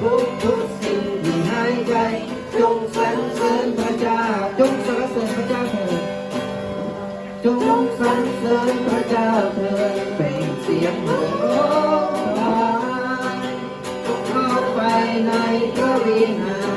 ทุกทุกสิ่งที่หายใจจงสรรเสริญพระเจ้าจงสรรเสริญพระเจ้าเถิดจงสรรเสริญพระเจ้าเถิดเป็นเสียงโหร้องจงเข้าไปในพระวิหาร